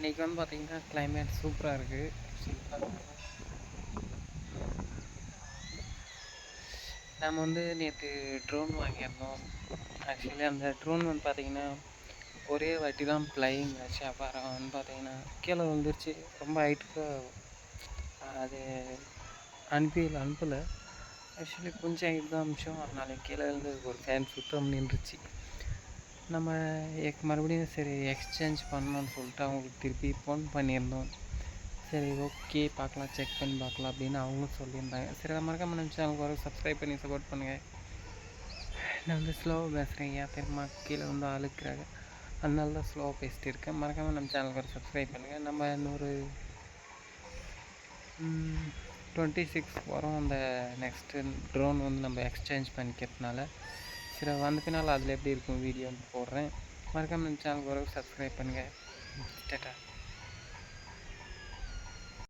இன்றைக்கி வந்து பார்த்திங்கன்னா கிளைமேட் சூப்பராக இருக்குது நம்ம வந்து நேற்று ட்ரோன் வாங்கியிருந்தோம். ஆக்சுவலி அந்த ட்ரோன் வந்து பார்த்திங்கன்னா ஒரே வாட்டி தான் ஃப்ளையிங் ஆச்சு அப்புறம் வந்து பார்த்திங்கன்னா கீழே விழுந்துருச்சு. ரொம்ப ஹைட்டுக்கு அது அனுப்பி அனுப்பலை. ஆக்சுவலி கொஞ்சம் ஹைட் தான் அமிச்சோம் அதனால கீழே இருந்து ஒரு ஃபேன் சுத்தம் நின்றுச்சு. நம்ம எக் மறுபடியும் சரி எக்ஸ்சேஞ்ச் பண்ணணும்னு சொல்லிட்டு அவங்களுக்கு திருப்பி ஃபோன் பண்ணியிருந்தோம். சரி ஓகே பார்க்கலாம் செக் பண்ணி பார்க்கலாம் அப்படின்னு அவங்களும் சொல்லியிருந்தாங்க. சரி அதை மறக்காமல் நம்ம சேனலுக்கு வர சப்ஸ்கிரைப் பண்ணி சப்போர்ட் பண்ணுங்கள் நான் வந்து ஸ்லோவாக பேசுகிறேன் ஏன் தெரியுமா கீழே வந்து அழுக்கிறாங்க. அதனால தான் ஸ்லோவாக பேசிட்டு இருக்கேன். மறக்காமல் நம்ம சேனலுக்கு வர சப்ஸ்கிரைப் பண்ணுங்கள் நம்ம இன்னொரு டுவெண்ட்டி சிக்ஸ் வரும் அந்த நெக்ஸ்ட்டு ட்ரோன் வந்து நம்ம எக்ஸ்சேஞ்ச் பண்ணிக்கிறதுனால. சரி வந்த பின்னால் அதில் எப்படி இருக்கும் வீடியோ போடுறேன். மறக்காமல் நம்ம சேனலுக்கு வர சப்ஸ்கிரைப் பண்ணுங்கள் டேட்டா.